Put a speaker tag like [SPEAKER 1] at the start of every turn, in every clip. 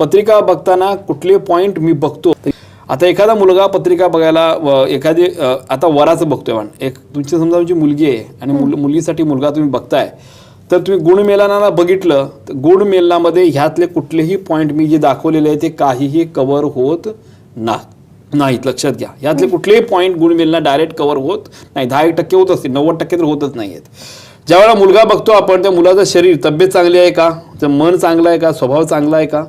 [SPEAKER 1] पत्रिका बघताना कुठले पॉईंट मी बघतो. आता एखादा मुलगा पत्रिका बघायला एखादी आता वराचं बघतोय आपण. एक तुमची समजा तुमची मुलगी आहे आणि मुल मुलगीसाठी मुलगा तुम्ही बघताय तर तुम्ही गुणमेलनाला बघितलं तर गुणमेलनामध्ये ह्यातले कुठलेही पॉईंट मी जे दाखवलेले आहे ते काहीही कव्हर होत ना नाहीत. लक्षात घ्या. यातले कुठलेही पॉईंट गुणमेलना डायरेक्ट कव्हर होत नाही. दहा एक टक्के होत असतील नव्वद टक्के तर होतच नाही आहेत ज्यावेळेला मुलगा बघतो आपण त्या मुलाचं शरीर तब्येत चांगली आहे का? त्याचं मन चांगलं आहे का? स्वभाव चांगला आहे का?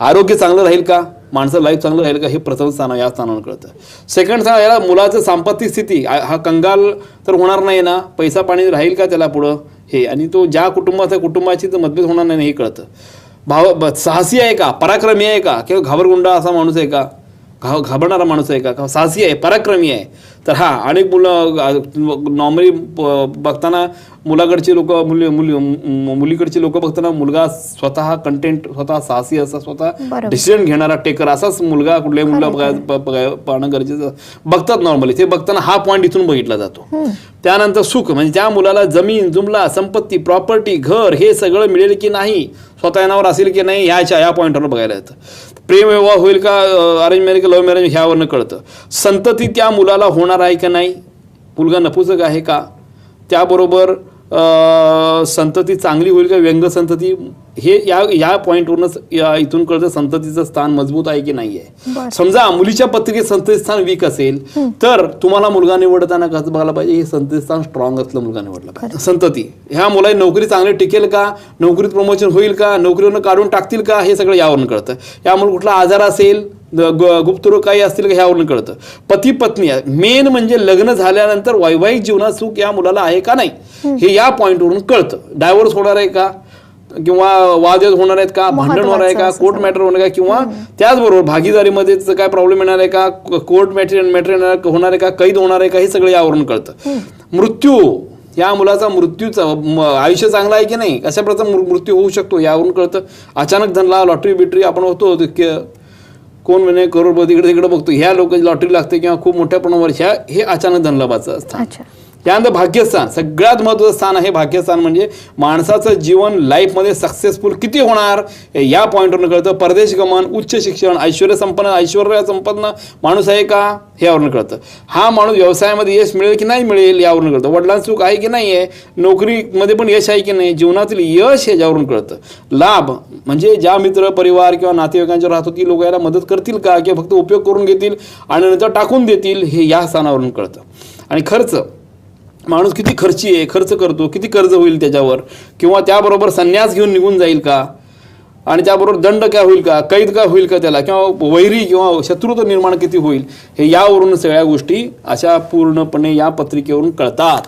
[SPEAKER 1] आरोग्य चांगलं राहील का? माणसं लाईफ चांगलं राहील का? हे प्रथम स्थान या स्थानावर कळतं. सेकंड स्थान याला मुलाचं संपत्ती स्थिती हा कंगाल तर होणार नाही ना? पैसा पाणी राहील का त्याला पुढं? हे आणि तो ज्या कुटुंबाचा कुटुंबाची तर मतभेद होणार नाही हे कळतं. भाव साहसी आहे का? पराक्रमी आहे का? किंवा घाबरगुंडा असा माणूस आहे का? घा घाबरणारा माणूस आहे का? साहसी आहे पराक्रमी आहे. तर हा अनेक मुलं नॉर्मली बघताना मुलाकडची लोक मुली मुली मुलीकडची लोक बघताना मुलगा स्वतः कंटेंट स्वतः साहसी असा स्वतः. डिसिजन घेणारा टेकर असाच मुलगा कुठल्याही मुलगा पाहणं गरजेचं बघतात नॉर्मली ते बघताना हा पॉईंट इथून बघितला जातो. त्यानंतर सुख म्हणजे त्या मुलाला जमीन जुमला संपत्ती प्रॉपर्टी घर हे सगळं मिळेल की नाही स्वतः येण्यावर असेल की नाही ह्याच्या या पॉईंटवर बघायला येतं. प्रेम विवाह होईल का अरेंज मॅरेज लव्ह मॅरेज ह्यावरनं कळतं. संतती त्या मुलाला होणार आहे का नाही? मुलगा नपुसक आहे का? त्याबरोबर संतती चांगली होईल का? व्यंग संतती? हे या या पॉईंटवरूनच या इथून कळतं संततीचं स्थान मजबूत आहे की नाही आहे. समजा मुलीच्या पत्रिकेत संतती स्थान वीक असेल तर तुम्हाला मुलगा निवडताना कसं बघायला पाहिजे? हे संतती स्थान स्ट्रॉंग असलं मुलगा निवडला पाहिजे. संतती. ह्या मुलाची नोकरी चांगली टिकेल का? नोकरीत प्रमोशन होईल का? नोकरीवरून काढून टाकतील का? हे सगळं यावरून कळतं. यामुळे कुठला आजार असेल गुप्तरोग काही असतील का ह्यावरून कळतं. पती पत्नी मेन म्हणजे लग्न झाल्यानंतर वैवाहिक जीवनात सुख या मुलाला आहे का नाही हे या पॉईंटवरून कळतं. डायव्हर्स होणार आहे का? किंवा वादविवाद होणार आहेत का? भांडण होणार आहे का? कोर्ट मॅटर होणार आहे का? किंवा त्याचबरोबर भागीदारीमध्ये काय प्रॉब्लेम येणार आहे का? कोर्ट मॅटर मॅटर होणार आहे का? कैद होणार आहे का? हे सगळं यावरून कळतं. मृत्यू या मुलाचा मृत्यूचा आयुष्य चांगलं आहे की नाही? कशा प्रकारचा मृत्यू होऊ शकतो? यावरून कळतं. अचानक धनला लॉटरी बिटरी आपण होतो कोण म्हणे करोडपती इकडे तिकडे बघतो ह्या लोकांची लॉटरी लागते किंवा खूप मोठ्या प्रमाणावर ह्या हे अचानक धनलाभाचं असतं.
[SPEAKER 2] अच्छा.
[SPEAKER 1] त्यानंतर भाग्यस्थान. सगळ्यात महत्त्वाचं स्थान आहे भाग्यस्थान म्हणजे माणसाचं जीवन लाईफमध्ये सक्सेसफुल किती होणार या पॉईंटवरून कळतं. परदेश गमन उच्च शिक्षण ऐश्वर्य संपन्न ऐश्वर्य संपन्न माणूस आहे का? हे यावरून कळतं. हा माणूस व्यवसायामध्ये यश मिळेल की नाही मिळेल यावरून कळतं. वडिलांचं सुख आहे की नाही आहे नोकरीमध्ये पण यश आहे की नाही जीवनातील यश याच्यावरून कळतं. लाभ म्हणजे ज्या मित्र परिवार किंवा नातेवाईकांच्या राहतो ती लोक याला मदत करतील का? किंवा फक्त उपयोग करून घेतील आणि नंतर टाकून देतील हे या स्थानावरून कळतं. आणि खर्च. माणूस किती खर्ची आहे खर्च करतो किती कर्ज होईल त्याच्यावर? किंवा त्याबरोबर संन्यास घेऊन निघून जाईल का? आणि त्याबरोबर दंड काय होईल का? कैद काय होईल का त्याला? किंवा वैरी किंवा शत्रुत्व निर्माण किती होईल? हे यावरून सगळ्या गोष्टी अशा पूर्णपणे या पत्रिकेवरून कळतात.